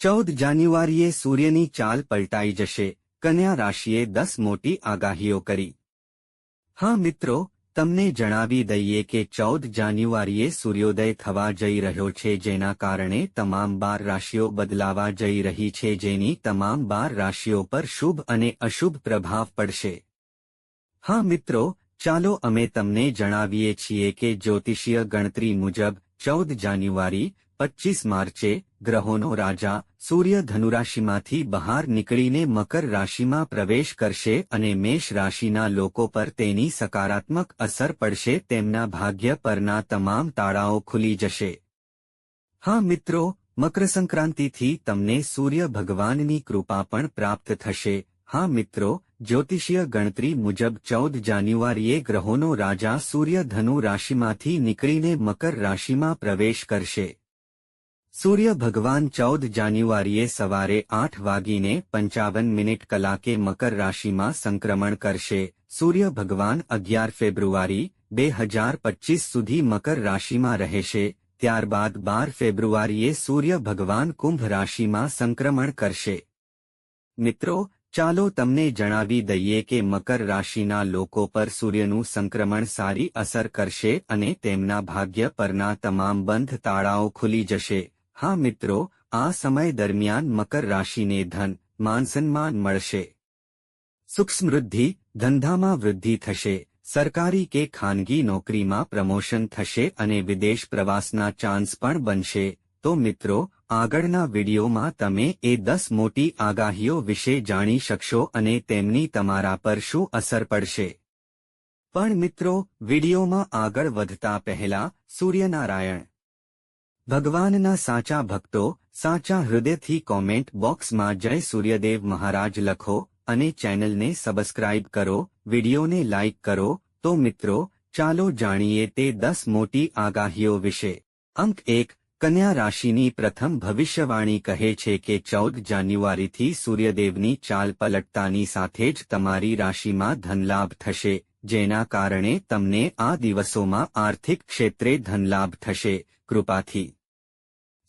ચૌદ જાન્યુઆરીએ સૂર્યની ચાલ પલટાઈ જશે. કન્યા રાશિએ દસ મોટી આગાહીઓ કરી. હા મિત્રો, તમને જણાવી દઈએ કે ચૌદ જાન્યુઆરીએ સૂર્યોદય થવા જઈ રહ્યો છે જેના કારણે તમામ બાર રાશિઓ બદલાવા જઈ રહી છે જેની તમામ બાર રાશિઓ પર શુભ અને અશુભ પ્રભાવ પડશે. હા મિત્રો, ચાલો અમે તમને જણાવીએ છીએ કે જ્યોતિષીય ગણતરી મુજબ ચૌદ જાન્યુઆરી પચ્ચીસ માર્ચે ગ્રહોનો રાજા સૂર્ય ધનુરાશિમાંથી બહાર નીકળીને મકર રાશિમાં પ્રવેશ કરશે અને મેષ રાશિના લોકો પર તેની સકારાત્મક અસર પડશે, તેમના ભાગ્ય પરના તમામ તાળાઓ ખુલી જશે. હા મિત્રો, મકરસંક્રાંતિથી તમને સૂર્ય ભગવાનની કૃપા પણ પ્રાપ્ત થશે. હા મિત્રો, જ્યોતિષીય ગણતરી મુજબ ચૌદ જાન્યુઆરીએ ગ્રહોનો રાજા સૂર્ય ધનુ રાશિમાંથી નીકળીને મકર રાશિમાં પ્રવેશ કરશે. સૂર્ય ભગવાન ચૌદ જાન્યુઆરીએ સવારે આઠ વાગીને પંચાવન મિનિટ કલાકે મકર રાશિમાં સંક્રમણ કરશે. સૂર્ય ભગવાન અગિયાર ફેબ્રુઆરી, બે હજાર પચીસ સુધી મકર રાશિમાં રહેશે. ત્યારબાદ બાર ફેબ્રુઆરીએ સૂર્ય ભગવાન કુંભ રાશિમાં સંક્રમણ કરશે. મિત્રો, ચાલો તમને જણાવી દઈએ કે મકર રાશિના લોકો પર સૂર્યનું સંક્રમણ સારી અસર કરશે અને તેમના ભાગ્ય પરના તમામ બંધ તાળાઓ ખુલી જશે. હા મિત્રો, આ સમય દરમિયાન મકર રાશિને ધન માનસન્માન મળશે. સુખ સમૃદ્ધિ ધંધામાં વૃદ્ધિ થશે. સરકારી કે ખાનગી નોકરીમાં પ્રમોશન થશે અને વિદેશ પ્રવાસના ચાન્સ પણ બનશે. તો મિત્રો, આગળના વિડીયોમાં તમે એ દસ મોટી આગાહીઓ વિશે જાણી શકશો અને તેમની તમારા પર શું અસર પડશે. પણ મિત્રો, વિડીયોમાં આગળ વધતા પહેલા સૂર્યનારાયણ. ભગવાનના સાચા ભક્તો, સાચા હૃદયથી કોમેન્ટ બોક્સમાં જય સૂર્યદેવ મહારાજ લખો અને ચેનલને સબસ્ક્રાઇબ કરો, વિડીયોને લાઇક કરો, તો મિત્રો, ચાલો જાણીએ તે દસ મોટી આગાહીઓ વિશે. અંક એક, કન્યા રાશિની પ્રથમ ભવિષ્યવાણી કહે છે કે ચૌદ જાન્યુઆરીથી સૂર્યદેવની ચાલ પલટતાની સાથે જ તમારી રાશિમાં ધનલાભ થશે, જેના કારણે તમને આ દિવસોમાં આર્થિક ક્ષેત્રે ધનલાભ થશે, કૃપાથી.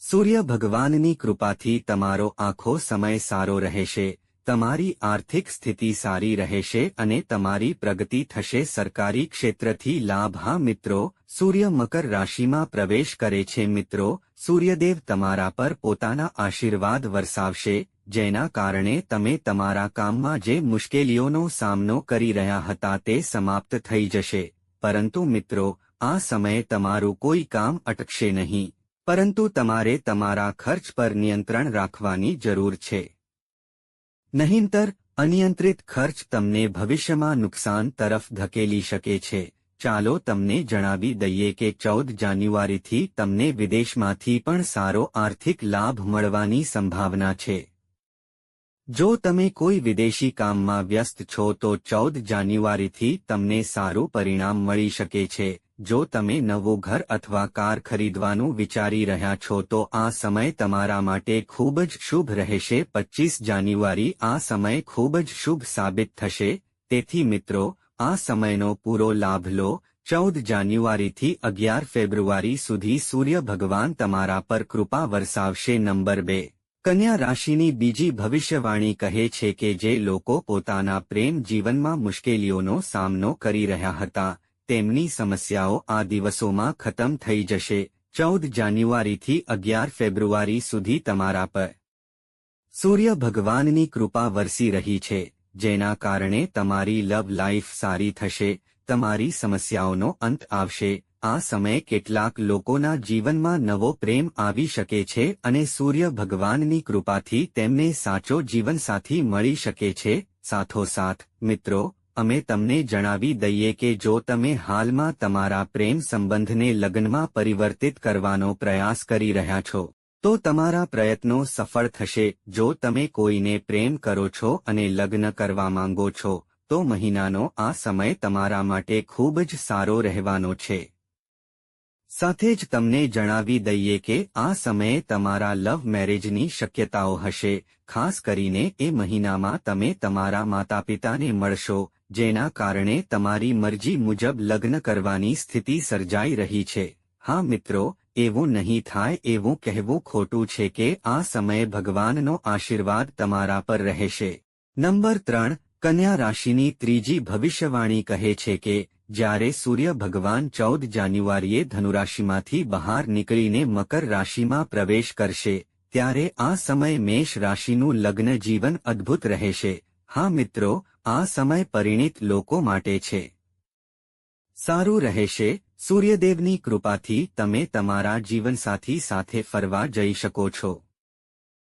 સૂર્ય ભગવાનની કૃપાથી તમારો આખો સમય સારો રહેશે, તમારી આર્થિક સ્થિતિ સારી રહેશે અને તમારી પ્રગતિ થશે. સરકારી ક્ષેત્રથી લાભ, હા મિત્રો, સૂર્ય મકર રાશિમાં પ્રવેશ કરે છે મિત્રો, સૂર્યદેવ તમારા પર પોતાના આશીર્વાદ વરસાવશે, જેના કારણે તમે તમારા કામમાં જે મુશ્કેલીઓનો સામનો કરી રહ્યા હતા તે સમાપ્ત થઈ જશે. પરંતુ મિત્રો, આ સમયે તમારું કોઈ કામ અટકશે નહીં. પરંતુ તમારે તમારા ખર્ચ પર નિયંત્રણ રાખવાની જરૂર છે. નહીંતર, અનિયંત્રિત ખર્ચ તમને ભવિષ્યમાં નુકસાન તરફ ધકેલી શકે છે. ચાલો તમને જણાવી દઈએ કે ચૌદ જાન્યુઆરીથી તમને વિદેશમાંથી પણ સારો આર્થિક લાભ મળવાની સંભાવના છે. જો તમે કોઈ વિદેશી કામમાં વ્યસ્ત છો તો ચૌદ જાન્યુઆરીથી તમને સારું પરિણામ મળી શકે છે. જો તમે નવું ઘર અથવા કાર ખરીદવાનું વિચારી રહ્યા છો તો આ સમય તમારા માટે ખૂબ જ શુભ રહેશે. પચીસ જાન્યુઆરી, આ સમય ખૂબ જ શુભ સાબિત થશે. તેથી મિત્રો, આ સમયનો પૂરો લાભ લો. ચૌદ જાન્યુઆરીથી અગિયાર ફેબ્રુઆરી સુધી સૂર્ય ભગવાન તમારા પર કૃપા વરસાવશે. નંબર બે. કન્યા રાશિની બીજી ભવિષ્યવાણી કહે છે કે જે લોકો પોતાના પ્રેમ જીવનમાં મુશ્કેલીઓનો સામનો કરી રહ્યા હતા. તેમની સમસ્યાઓ આ દિવસોમાં ખતમ થઈ જશે. ચૌદ જાન્યુઆરીથી અગિયાર ફેબ્રુઆરી સુધી તમારા પર સૂર્ય ભગવાનની કૃપા વરસી રહી છે, જેના કારણે તમારી લવ લાઈફ સારી થશે, તમારી સમસ્યાઓનો અંત આવશે. આ સમયે કેટલાક લોકોના જીવનમાં નવો પ્રેમ આવી શકે છે અને સૂર્ય ભગવાનની કૃપાથી તેમને સાચો જીવનસાથી મળી શકે છે. સાથોસાથ, મિત્રો અમે તમને જણાવી દઈએ કે જો તમે હાલમાં તમારા પ્રેમ સંબંધને લગ્નમાં પરિવર્તિત કરવાનો પ્રયાસ કરી રહ્યા છો, તો તમારા પ્રયત્નો સફળ થશે. જો તમે કોઈને પ્રેમ કરો છો અને લગ્ન કરવા માંગો છો, તો મહિનાનો આ સમય તમારા માટે ખૂબ જ સારો રહેવાનો છે. સાથે જ તમને જણાવી દઈએ કે આ સમયે તમારા લવ મેરેજની શક્યતાઓ હશે, ખાસ કરીને એ મહિનામાં તમે તમારા માતાપિતાને મળશો જેના કારણે તમારી મરજી મુજબ લગ્ન કરવાની સ્થિતિ સર્જાઈ રહી છે. હા મિત્રો, એવું નહીં થાય એવું કહેવું ખોટું છે કે આ સમયે ભગવાનનો આશીર્વાદ તમારા પર રહેશે. નંબર ત્રણ, કન્યા રાશિની ત્રીજી ભવિષ્યવાણી કહે છે કે, જ્યારે સૂર્ય ભગવાન ચૌદ જાન્યુઆરીએ ધનુરાશિમાંથી બહાર નીકળીને મકર રાશિમાં પ્રવેશ કરશે, ત્યારે આ સમય મેષ રાશિનું લગ્ન જીવન અદ્ભુત રહેશે. હા મિત્રો આ સમય પરિણિત લોકો માટે છે. સારું રહેશે, સૂર્યદેવની કૃપાથી તમે તમારા જીવનસાથી સાથે ફરવા જઈ શકો છો.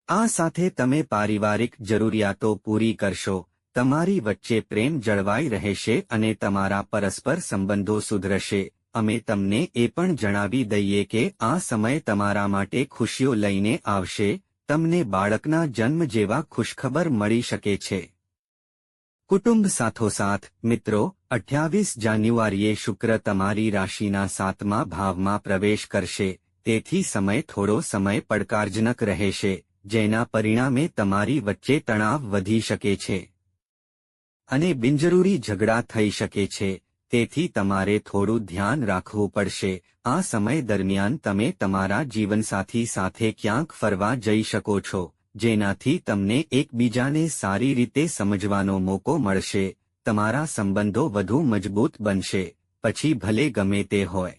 આ સાથે તમે પારિવારિક જરૂરિયાતો પૂરી કરશો, તમારી વચ્ચે પ્રેમ જળવાઈ રહેશે અને તમારા પરસ્પર સંબંધો સુધરશે. અમે તમને એ પણ જણાવી દઈએ કે આ સમય તમારા માટે ખુશીઓ લઈને આવશે, તમને બાળકના જન્મ જેવા ખુશખબર મળી શકે છે. કુટુંબ સાથોસાથ મિત્રો, અઠ્યાવીસ જાન્યુઆરીએ શુક્ર તમારી રાશિના સાતમા ભાવમાં પ્રવેશ કરશે, તેથી સમય થોડો સમય પડકારજનક રહેશે, જેના પરિણામે તમારી વચ્ચે તણાવ વધી શકે છે. અને બિનજરૂરી ઝઘડા થઈ શકે છે, તેથી તમારે થોડું ધ્યાન રાખવું પડશે, આ સમય દરમિયાન તમે તમારા જીવનસાથી સાથે ક્યાંક ફરવા જઈ શકો છો. જેનાથી તમને એકબીજાને સારી રીતે સમજવાનો મોકો મળશે, તમારા સંબંધો વધુ મજબૂત બનશે, પછી ભલે ગમે તે હોય.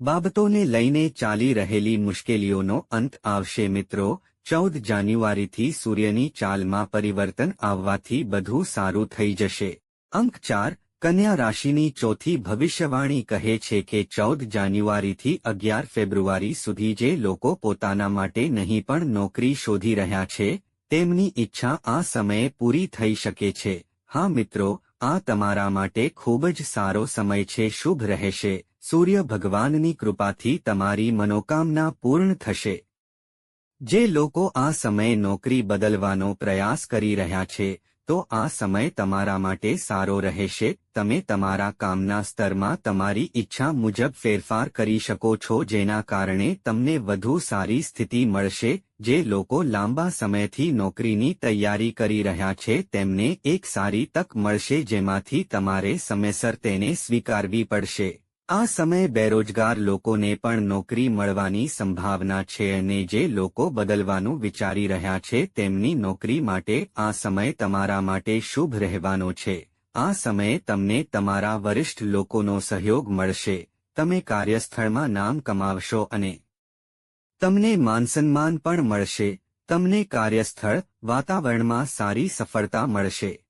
બાબતોને લઈને ચાલી રહેલી મુશ્કેલીઓનો અંત આવશે મિત્રો, ચૌદ જાન્યુઆરીથી સૂર્યની ચાલમાં પરિવર્તન આવવાથી બધું સારું થઈ જશે. અંક ચાર કન્યા રાશિની ચોથી ભવિષ્યવાણી કહે છે કે ચૌદ જાન્યુઆરીથી અગિયાર ફેબ્રુઆરી સુધી જે લોકો પોતાના માટે નહીં પણ નોકરી શોધી રહ્યા છે, તેમની ઈચ્છા આ સમયે પૂરી થઈ શકે છે. હા મિત્રો, આ તમારા માટે ખૂબ જ સારો સમય છે, શુભ રહેશે. સૂર્ય ભગવાનની કૃપાથી તમારી મનોકામના પૂર્ણ થશે. જે લોકો આ સમયે નોકરી બદલવાનો પ્રયાસ કરી રહ્યા છે તો આ સમય તમારા માટે સારો રહેશે. તમે તમારા કામના સ્તરમાં તમારી ઈચ્છા મુજબ ફેરફાર કરી શકો છો, જેના કારણે તમને વધુ સારી સ્થિતિ મળશે. જે લોકો લાંબા સમયથી નોકરીની તૈયારી કરી રહ્યા છે, તેમને એક સારી તક મળશે જેમાંથી તમારે સમયસર તેને સ્વીકારવી પડશે. આ સમયે બેરોજગાર લોકોને પણ નોકરી મળવાની સંભાવના છે અને જે લોકો બદલવાનું વિચારી રહ્યા છે તેમની નોકરી માટે આ સમય તમારા માટે શુભ રહેવાનો છે. આ સમયે તમને તમારા વરિષ્ઠ લોકોનો સહયોગ મળશે. તમે કાર્યસ્થળમાં નામ કમાવશો અને તમને માનસન્માન પણ મળશે. તમને કાર્યસ્થળ, વાતાવરણમાં સારી સફળતા મળશે.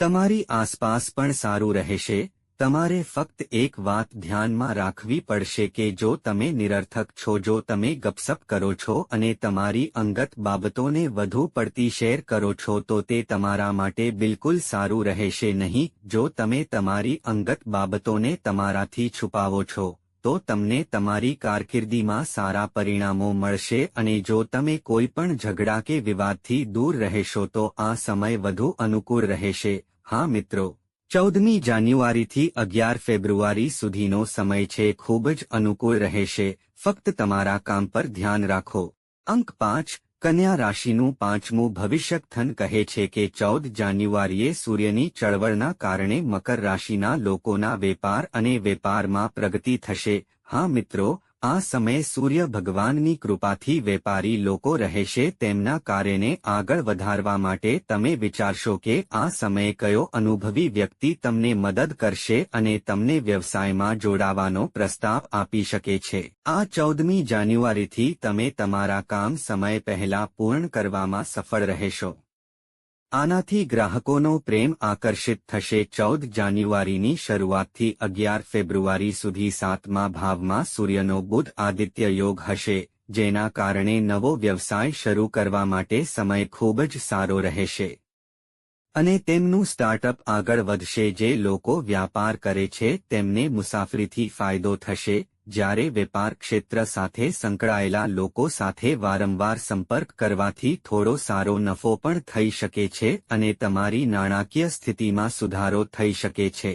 તમારી આસપાસ પણ સારું રહેશે. તમારે ફક્ત એક વાત ધ્યાનમાં રાખવી પડશે કે જો તમે નિરર્થક છો, જો તમે ગપસપ કરો છો અને તમારી અંગત બાબતોને વધુ પડતી શેર કરો છો, તો તે તમારા માટે બિલકુલ સારું રહેશે નહીં. જો તમે તમારી અંગત બાબતોને તમારાથી છુપાવો છો, તો તમને તમારી કારકિર્દીમાં સારા પરિણામો મળશે અને જો તમે કોઈ પણ ઝઘડા કે વિવાદથી દૂર રહેશો, તો આ સમય વધુ અનુકૂળ રહેશે. હા મિત્રો ચૌદમી જાન્યુઆરીથી અગિયાર ફેબ્રુઆરી સુધીનો સમય છે, ખૂબ જ અનુકૂળ રહેશે. ફક્ત તમારા કામ પર ધ્યાન રાખો. અંક પાંચ, કન્યા રાશિનું પાંચમું ભવિષ્યકથન કહે છે કે ચૌદ જાન્યુઆરીએ સૂર્યની ચળવળના કારણે મકર રાશિના લોકોના વેપાર અને વેપારમાં પ્રગતિ થશે. હા મિત્રો આ સમયે સૂર્ય ભગવાનની કૃપાથી વેપારી લોકો રહેશે તેમના કાર્યને આગળ વધારવા માટે તમે વિચારશો કે આ સમયે કયો અનુભવી વ્યક્તિ તમને મદદ કરશે અને તમને વ્યવસાયમાં જોડાવાનો પ્રસ્તાવ આપી શકે છે. આ ચૌદમી જાન્યુઆરીથી તમે તમારા કામ સમય પહેલા પૂર્ણ કરવામાં સફળ રહેશો. આનાથી ગ્રાહકોનો પ્રેમ આકર્ષિત થશે. ચૌદ જાન્યુઆરીની શરૂઆતથી અગિયાર ફેબ્રુઆરી સુધી સાતમા ભાવમાં સૂર્યનો બુધ આદિત્ય યોગ હશે, જેના કારણે નવો વ્યવસાય શરૂ કરવા માટે સમય ખૂબ જ સારો રહેશે. અને તેમનું સ્ટાર્ટઅપ આગળ વધશે. જે લોકો વ્યાપાર કરે છે, તેમને મુસાફરીથી ફાયદો થશે. જ્યારે વેપાર ક્ષેત્ર સાથે સંકળાયેલા લોકો સાથે વારંવાર સંપર્ક કરવાથી થોડો સારો નફો પણ થઈ શકે છે અને તમારી નાણાકીય સ્થિતિમાં સુધારો થઈ શકે છે.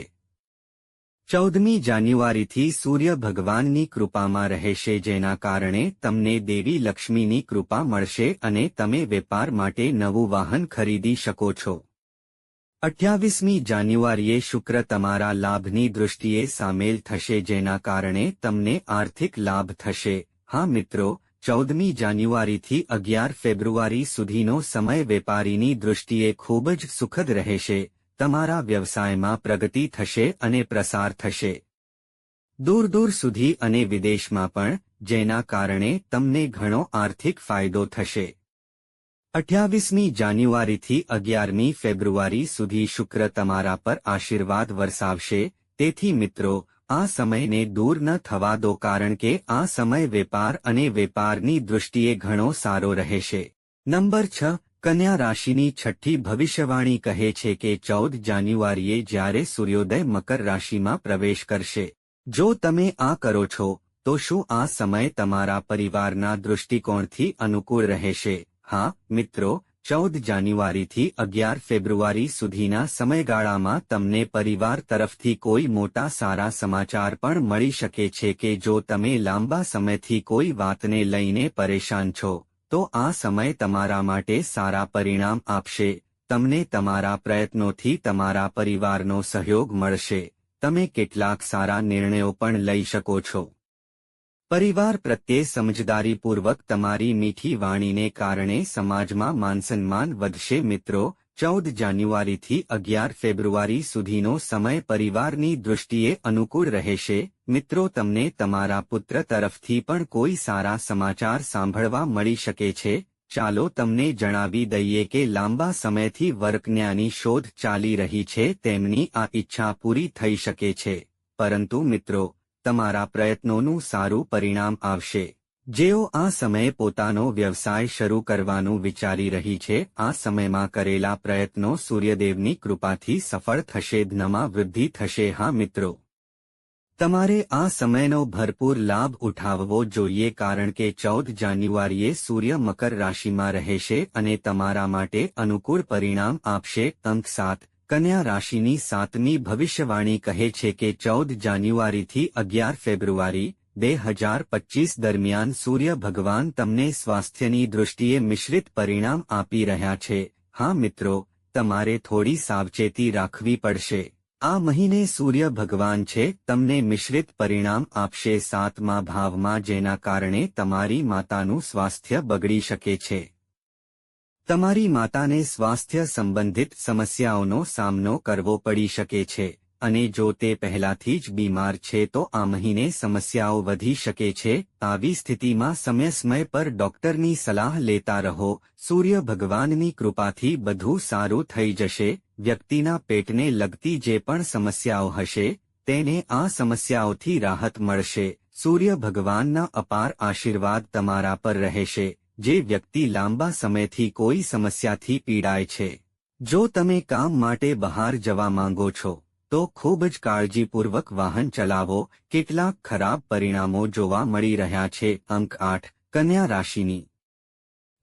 ચૌદમી જાન્યુઆરીથી સૂર્ય ભગવાનની કૃપામાં રહેશે જેના કારણે તમને દેવી લક્ષ્મીની કૃપા મળશે અને તમે વેપાર માટે નવું વાહન ખરીદી શકો છો. અઠ્યાવીસમી જાન્યુઆરીએ શુક્ર તમારા લાભની દૃષ્ટિએ સામેલ થશે જેના કારણે તમને આર્થિક લાભ થશે. હા મિત્રો, ચૌદમી જાન્યુઆરીથી અગિયાર ફેબ્રુઆરી સુધીનો સમય વેપારીની દૃષ્ટિએ ખૂબ જ સુખદ રહેશે. તમારા વ્યવસાયમાં પ્રગતિ થશે અને પ્રસાર થશે. દૂર દૂર સુધી અને વિદેશમાં પણ, જેના કારણે તમને ઘણો આર્થિક ફાયદો થશે. અઠ્યાવીસમી જાન્યુઆરીથી અગિયારમી ફેબ્રુઆરી સુધી શુક્ર તમારા પર આશીર્વાદ વરસાવશે. તેથી મિત્રો, આ સમયને દૂર ન થવા દો કારણ કે આ સમય વેપાર અને વેપારની દૃષ્ટિએ ઘણો સારો રહેશે. નંબર છ, કન્યા રાશિની છઠ્ઠી ભવિષ્યવાણી કહે છે કે ચૌદ જાન્યુઆરીએ જ્યારે સૂર્યોદય મકર રાશિમાં પ્રવેશ કરશે. જો તમે આ કરો છો, તો શું આ સમય તમારા પરિવારના દૃષ્ટિકોણથી અનુકૂળ રહેશે? હા, મિત્રો, ચૌદ જાન્યુઆરીથી અગિયાર ફેબ્રુઆરી સુધીના સમયગાળામાં તમને પરિવાર તરફથી કોઈ મોટા સારા સમાચાર પણ મળી શકે છે કે જો તમે લાંબા સમયથી કોઈ વાતને લઈને પરેશાન છો, તો આ સમય તમારા માટે સારા પરિણામ આપશે. તમને તમારા પ્રયત્નોથી તમારા પરિવારનો સહયોગ મળશે. તમે કેટલાક સારા નિર્ણયો પણ લઈ શકો છો. પરિવાર પ્રત્યે સમજદારીપૂર્વક તમારી મીઠી વાણીને કારણે સમાજમાં માનસન્માન વધશે. મિત્રો, ચૌદ જાન્યુઆરીથી અગિયાર ફેબ્રુઆરી સુધીનો સમય પરિવારની દૃષ્ટિએ અનુકૂળ રહેશે. મિત્રો, તમને તમારા પુત્ર તરફથી પણ કોઈ સારા સમાચાર સાંભળવા મળી શકે છે. ચાલો તમને જણાવી દઈએ કે લાંબા સમયથી વર્કન્યાની શોધ ચાલી રહી છે. તેમની આ ઈચ્છા પૂરી થઈ શકે છે. પરંતુ મિત્રો તમારા પ્રયત્નોનું સારું પરિણામ આવશે. જેઓ આ સમયે પોતાનો વ્યવસાય શરૂ કરવાનું વિચારી રહી છે, આ સમયમાં કરેલા પ્રયત્નો સૂર્યદેવની કૃપાથી સફળ થશે, ધનમાં વૃદ્ધિ થશે. હા મિત્રો. તમારે આ સમયનો ભરપૂર લાભ ઉઠાવવો જોઈએ કારણ કે ચૌદ જાન્યુઆરીએ સૂર્ય મકર રાશિમાં રહેશે અને તમારા માટે અનુકૂળ પરિણામ આપશે. અંક સાત. કન્યા રાશિની સાતમી ભવિષ્યવાણી કહે છે કે ચૌદ જાન્યુઆરીથી અગિયાર ફેબ્રુઆરી બે હજાર પચીસ દરમિયાન સૂર્ય ભગવાન તમને સ્વાસ્થ્યની દૃષ્ટિએ મિશ્રિત પરિણામ આપી રહ્યા છે. હા મિત્રો, તમારે થોડી સાવચેતી રાખવી પડશે. આ મહિને સૂર્ય ભગવાન છે, તમને મિશ્રિત પરિણામ આપશે સાતમા ભાવમાં જેના કારણે તમારી માતાનું સ્વાસ્થ્ય બગડી શકે છે. તમારી માતાને સ્વાસ્થ્ય સંબંધિત સમસ્યાઓનો સામનો કરવો પડી શકે છે, અને જો તે પહેલાથી જ બીમાર છે તો આ મહિને સમસ્યાઓ વધી શકે છે, આવી સ્થિતિમાં સમય સમય પર ડોક્ટરની સલાહ લેતા રહો, સૂર્ય ભગવાનની કૃપાથી બધું સારું થઈ જશે, વ્યક્તિના પેટને લગતી જે પણ સમસ્યાઓ હશે, તેને આ સમસ્યાઓથી રાહત મળશે, સૂર્ય ભગવાનના અપાર આશીર્વાદ તમારા પર રહેશે. જે વ્યક્તિ લાંબા સમયથી કોઈ સમસ્યાથી પીડાય છે. જો તમે કામ માટે બહાર જવા માંગો છો, તો ખૂબ જ કાળજીપૂર્વક વાહન ચલાવો. કેટલાક ખરાબ પરિણામો જોવા મળી રહ્યા છે. અંક આઠ, કન્યા રાશિની.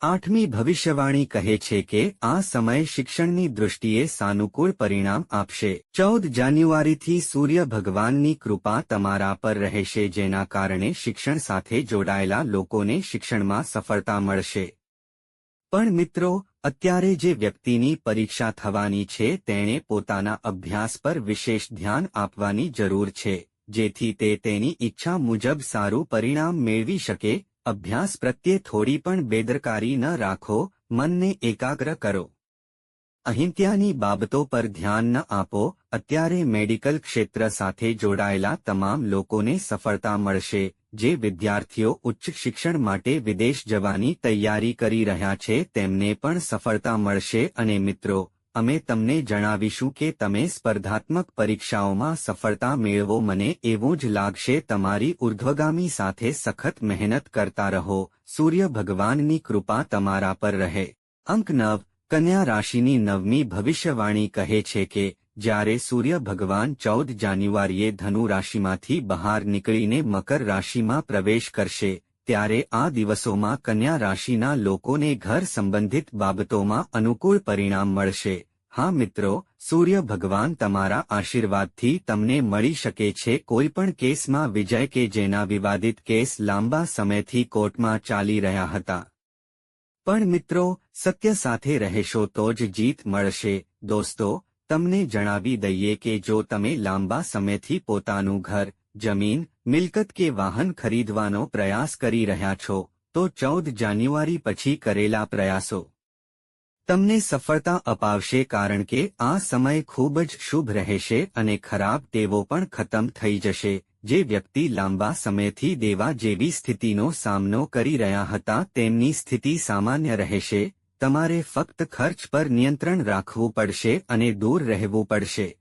આઠમી ભવિષ્યવાણી કહે છે કે આ સમય શિક્ષણની દૃષ્ટિએ સાનુકૂળ પરિણામ આપશે. ચૌદ જાન્યુઆરીથી સૂર્ય ભગવાનની કૃપા તમારા પર રહેશે જેના કારણે શિક્ષણ સાથે જોડાયેલા લોકોને શિક્ષણમાં સફળતા મળશે. પણ મિત્રો, અત્યારે જે વ્યક્તિની પરીક્ષા થવાની છે તેણે પોતાના અભ્યાસ પર વિશેષ ધ્યાન આપવાની જરૂર છે, જેથી તે તેની ઈચ્છા મુજબ સારું પરિણામ મેળવી શકે અભ્યાસ પ્રત્યે થોડી પણ બેદરકારી ન રાખો, મનને એકાગ્ર કરો. અહિંત્યાની બાબતો પર ધ્યાન ન આપો, અત્યારે મેડિકલ ક્ષેત્ર સાથે જોડાયેલા તમામ લોકોને સફળતા મળશે, જે વિદ્યાર્થીઓ ઉચ્ચ શિક્ષણ માટે વિદેશ જવાની તૈયારી કરી રહ્યા છે, તેમને પણ સફળતા મળશે, અને મિત્રો અમે તમને જણાવીશું કે તમે સ્પર્ધાત્મક પરીક્ષાઓમાં સફળતા મેળવો મને એવું જ લાગશે તમારી ઉર્ધ્વગામી સાથે સખત મહેનત કરતા રહો. સૂર્ય ભગવાનની કૃપા તમારા પર રહે. અંક નવ, કન્યા રાશિની નવમી ભવિષ્યવાણી કહે છે કે, જ્યારે સૂર્ય ભગવાન ચૌદ જાન્યુઆરીએ ધનુ રાશિમાંથી બહાર નીકળીને મકર રાશિમાં પ્રવેશ કરશે, ત્યારે આ દિવસોમાં કન્યા રાશિના લોકોને ઘર સંબંધિત બાબતોમાં અનુકૂળ પરિણામ મળશે. હા મિત્રો, સૂર્ય ભગવાન તમારા આશીર્વાદથી તમને મળી શકે છે કોઈ પણ કેસમાં વિજય કે જેના વિવાદિત કેસ લાંબા સમયથી કોર્ટમાં ચાલી રહ્યા હતા. પણ મિત્રો, સત્ય સાથે રહેશો તો જ જીત મળશે. દોસ્તો, તમને જણાવી દઈએ કે જો તમે લાંબા સમયથી પોતાનું ઘર, જમીન, મિલકત કે વાહન ખરીદવાનો પ્રયાસ કરી રહ્યા છો, તો ચૌદ જાન્યુઆરી પછી કરેલા પ્રયાસો તમને સફળતા અપાવશે કારણ કે આ સમય ખૂબ જ શુભ રહેશે અને ખરાબ ટેવો પણ ખતમ થઈ જશે. જે વ્યક્તિ લાંબા સમયથી દેવા જેવી સ્થિતિનો સામનો કરી રહ્યા હતા તેમની સ્થિતિ સામાન્ય રહેશે. તમારે ફક્ત ખર્ચ પર નિયંત્રણ રાખવું પડશે અને દૂર રહેવું પડશે.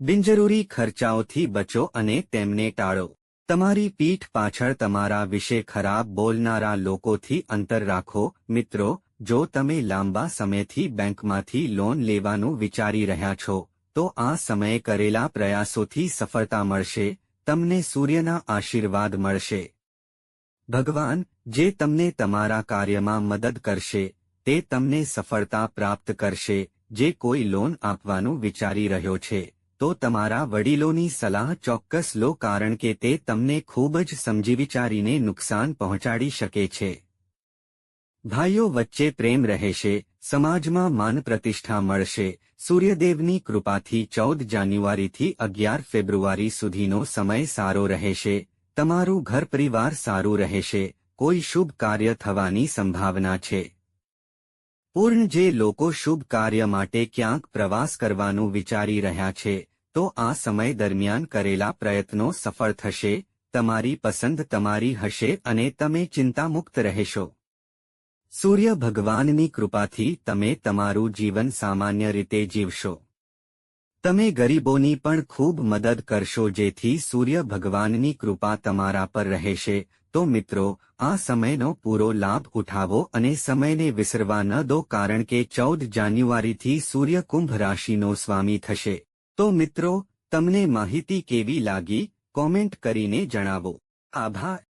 બિનજરૂરી ખર્ચાઓથી બચો અને તેમને ટાળો. તમારી પીઠ પાછળ તમારા વિશે ખરાબ બોલનારા લોકોથી અંતર રાખો. મિત્રો જો તમે લાંબા સમયથી બેંકમાંથી લોન લેવાનું વિચારી રહ્યા છો, તો આ સમયે કરેલા પ્રયાસોથી સફળતા મળશે, તમને સૂર્યના આશીર્વાદ મળશે. ભગવાન, જે તમને તમારા કાર્યમાં મદદ કરશે, તે તમને સફળતા પ્રાપ્ત કરશે, જે કોઈ લોન આપવાનું વિચારી રહ્યો છે, તો તમારા વડીલોની સલાહ ચોક્કસ લો કારણ કે તે તમને ખૂબ જ સમજી વિચારીને નુકસાન પહોંચાડી શકે છે. ભાઈઓ વચ્ચે પ્રેમ રહેશે, સમાજમાં માન પ્રતિષ્ઠા મળશે. સૂર્યદેવની કૃપાથી ચૌદ જાન્યુઆરીથી અગિયાર ફેબ્રુઆરી સુધીનો સમય સારો રહેશે. તમારું ઘર પરિવાર સારું રહેશે. કોઈ શુભ કાર્ય થવાની સંભાવના છે. પૂર્ણ જે લોકો શુભ કાર્ય માટે ક્યાંક પ્રવાસ કરવાનું વિચારી રહ્યા છે, તો આ સમય દરમિયાન કરેલા પ્રયત્નો સફળ થશે. તમારી પસંદ તમારી હશે અને તમે ચિંતામુક્ત રહેશો. સૂર્ય ભગવાનની કૃપાથી તમે તમારું જીવન સામાન્ય રીતે જીવશો. તમે ગરીબોની પણ ખૂબ મદદ કરશો જેથી સૂર્ય ભગવાનની કૃપા તમારા પર રહેશે. તો મિત્રો, આ સમયનો પૂરો લાભ ઉઠાવો અને સમયને વિસરવા ન દો કારણ કે ચૌદ જાન્યુઆરીથી સૂર્ય કુંભ રાશિનો સ્વામી થશે. તો મિત્રો, તમને માહિતી કેવી લાગી? કોમેન્ટ કરીને જણાવો. આભાર.